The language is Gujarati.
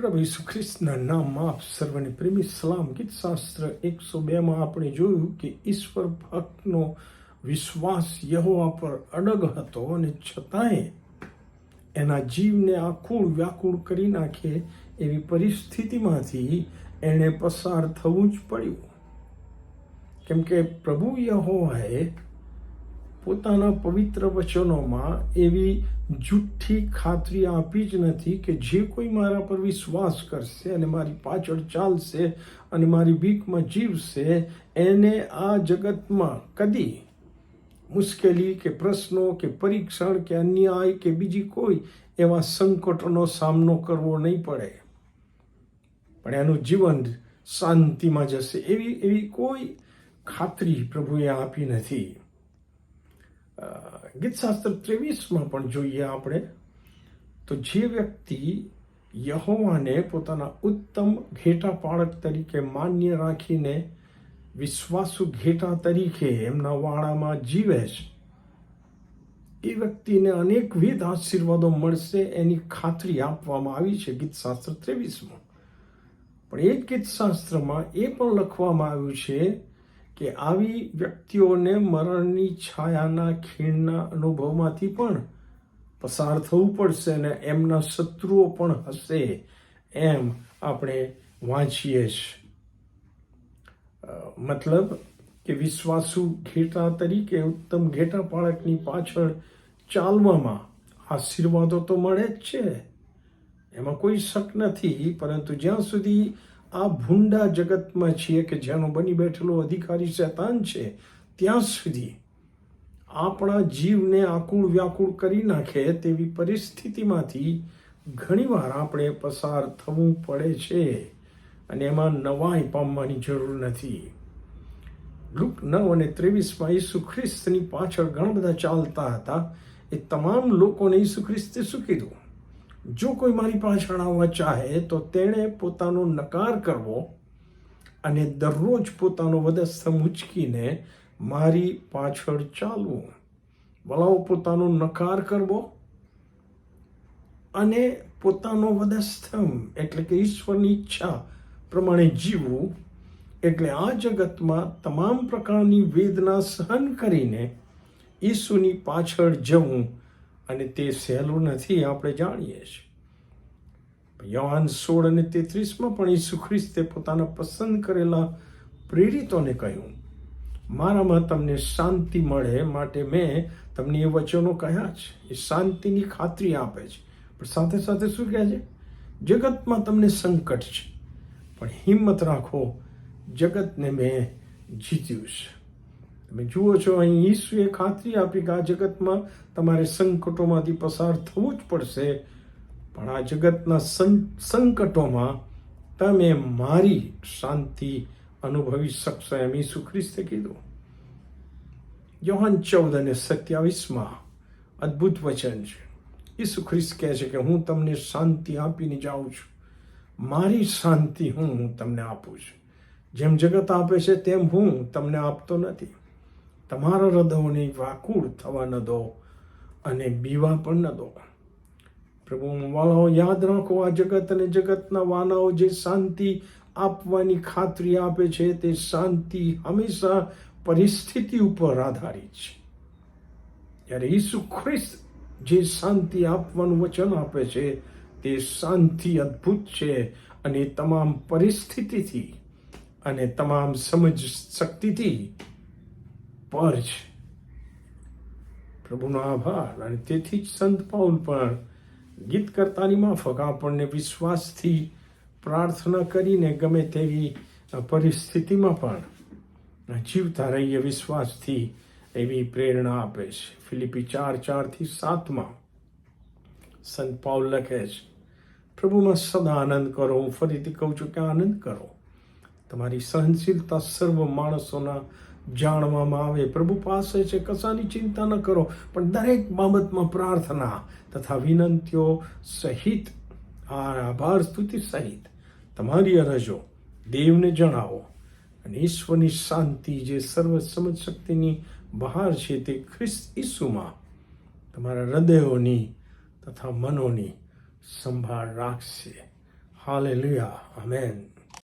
પ્રભુ ઈસુ ખ્રિસ્તના નામમાં આપ સર્વને પ્રેમી સલામ ગીત શાસ્ત્ર એકસો બેમાં આપણે જોયું કે ઈશ્વર ભક્તનો વિશ્વાસ યહોવા પર અડગ હતો અને છતાંય એના જીવને આકુળ વ્યાકુળ કરી નાખે એવી પરિસ્થિતિમાંથી એણે પસાર થવું જ પડ્યું. કેમ કે પ્રભુ યહોવાએ પોતાના પવિત્ર વચનોમાં એવી જુઠ્ઠી ખાતરી આપી જ નથી કે જે કોઈ મારા પર વિશ્વાસ કરશે અને મારી પાછળ ચાલશે અને મારી બીકમાં જીવશે, એને આ જગતમાં કદી મુશ્કેલી કે પ્રશ્નો કે પરીક્ષણ કે અન્યાય કે બીજી કોઈ એવા સંકટોનો સામનો કરવો નહીં પડે. પણ એનું જીવન શાંતિમાં જશે. એવી એવી કોઈ ખાતરી પ્રભુએ આપી નથી. ગીતશાસ્ત્ર ત્રેવીસમાં પણ જોઈએ આપણે, તો જે વ્યક્તિ યહોવાને પોતાના ઉત્તમ ઘેટા પાળક તરીકે માન્ય રાખીને વિશ્વાસુ ઘેટા તરીકે એમના વાળામાં જીવે છે, એ વ્યક્તિને અનેકવિધ આશીર્વાદો મળશે એની ખાતરી આપવામાં આવી છે ગીતશાસ્ત્ર ત્રેવીસમાં. પણ એ જ ગીતશાસ્ત્રમાં એ પણ લખવામાં આવ્યું છે કે આવી વ્યક્તિઓને મરણની છાયાના ખીણના અનુભવમાંથી પણ પસાર થવું પડશે અને એમના શત્રુઓ પણ હશે એમ આપણે વાંચીએ છીએ મતલબ કે વિશ્વાસુ ઘેટા તરીકે ઉત્તમ ઘેટા પાળકની પાછળ ચાલવામાં આશીર્વાદો તો મળે જ છે. એમાં કોઈ શક નથી, પરંતુ જ્યાં સુધી આ ભૂંડા જગતમાં છીએ કે જેનો બની બેઠેલો અધિકારી શૈતાન છે, ત્યાં સુધી આપણા જીવને આકુળ વ્યાકુળ કરી નાખે તેવી પરિસ્થિતિમાંથી ઘણીવાર આપણે પસાર થવું પડે છે અને એમાં નવાઈ પામવાની જરૂર નથી. લુક નવ અને ત્રેવીસમાં ઈસુ ખ્રિસ્તની પાછળ ઘણા બધા ચાલતા હતા. એ તમામ લોકોને ઈસુ ખ્રિસ્તે શું કીધું? જો કોઈ મારી પાછળ આવવા ચાહે તો તેણે પોતાનો નકાર કરવો અને દરરોજ પોતાનો વધસ્તંભ ઉચકીને મારી પાછળ ચાલવું. વલાઓ, પોતાનો નકાર કરવો અને પોતાનો વધસ્તંભ એટલે કે ઈશ્વરની ઈચ્છા પ્રમાણે જીવવું, એટલે આ જગતમાં તમામ પ્રકારની વેદના સહન કરીને ઈસુની પાછળ જવું અને તે સહેલું નથી આપણે જાણીએ છીએ. યવાન સોળ અને તેત્રીસમાં પણ ઈસુ ખ્રિસ્તે પોતાના પસંદ કરેલા પ્રેરિતોને કહ્યું, મારામાં તમને શાંતિ મળે માટે મેં તમને એ વચનો કહ્યા છે. એ શાંતિની ખાતરી આપે છે. પણ સાથે સાથે શું કહે છે? જગતમાં તમને સંકટ છે, પણ હિંમત રાખો, જગતને મેં જીત્યું છે. તમે જુઓ છો, અહીં ઈસુએ ખાતરી આપી કે આ જગતમાં તમારે સંકટોમાંથી પસાર થવું જ પડશે. પણ આ જગતના સંકટોમાં તમે મારી શાંતિ અનુભવી શકશો એમ ઈસુ ખ્રિસ્તે કીધું. યોહાન ચૌદ અને સત્યાવીસમાં અદ્ભુત વચન છે. ઈસુ ખ્રિસ્ત કહે છે કે હું તમને શાંતિ આપીને જાઉં છું. મારી શાંતિ હું તમને આપું છું. જેમ જગત આપે છે, તેમ હું તમને આપતો નથી. તમારા હૃદયોને વાકુળ થવા ન દો અને બીવા પણ ન દો. પ્રભુ વાળાઓ યાદ રાખો, આ જગત અને જગતના વાનાઓ જે શાંતિ આપવાની ખાતરી આપે છે, તે શાંતિ હંમેશા પરિસ્થિતિ ઉપર આધારિત છે. જ્યારે ઈસુ ખ્રિસ્ત જે શાંતિ આપવાનું વચન આપે છે, તે શાંતિ અદ્ભુત છે અને તમામ પરિસ્થિતિથી અને તમામ સમજ શક્તિથી પર છે પ્રભુનો આભાર. અને તેથી જ સંત પાઉલ પણ ગીત કરતાની માફક આપણને વિશ્વાસથી પ્રાર્થના કરીને ગમે તેવી પરિસ્થિતિમાં પણ જીવતા રહીએ વિશ્વાસથી એવી પ્રેરણા આપે છે. ફિલિપી ચાર ચારથી સાતમાં સંત પાઉલ લખે છે, પ્રભુમાં સદા આનંદ કરો. હું ફરીથી કહું છું કે આનંદ કરો. તમારી સહનશીલતા સર્વ માણસોના જાણવામાં આવે. પ્રભુ પાસે છે, કશાની ચિંતા ન કરો, પણ દરેક બાબતમાં પ્રાર્થના તથા વિનંતીઓ સહિત આભાર, સ્તુતિ સહિત તમારી અરજો દેવને જણાવો. અને ઈશ્વરની શાંતિ જે સર્વ સમજ શક્તિની બહાર છે તે ખ્રિસ્ત ઈસુમાં તમારા હૃદયોની તથા મનોની સંભાળ રાખશે. હાલેલુયા. આમેન.